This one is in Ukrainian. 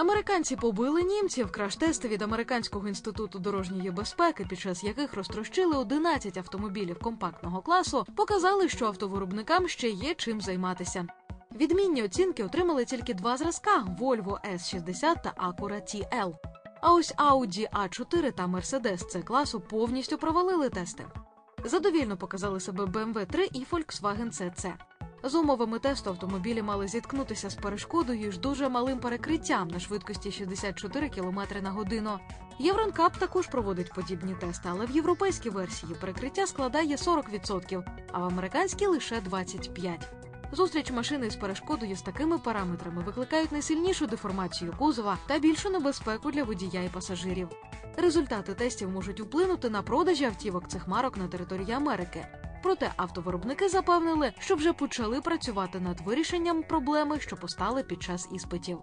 Американці побили німців. Краш-тести від американського інституту дорожньої безпеки, під час яких розтрощили 11 автомобілів компактного класу, показали, що автовиробникам ще є чим займатися. Відмінні оцінки отримали тільки два зразка: Volvo S60 та Acura TL. А ось Audi A4 та Mercedes C класу повністю провалили тести. Задовільно показали себе BMW 3 і Volkswagen CC. За умовами тесту автомобілі мали зіткнутися з перешкодою з дуже малим перекриттям на швидкості 64 км на годину. Євронкап також проводить подібні тести, але в європейській версії перекриття складає 40%, а в американській лише 25%. Зустріч машини з перешкодою з такими параметрами викликають найсильнішу деформацію кузова та більшу небезпеку для водія і пасажирів. Результати тестів можуть вплинути на продажі автівок цих марок на території Америки. Проте автовиробники запевнили, що вже почали працювати над вирішенням проблеми, що постали під час іспитів.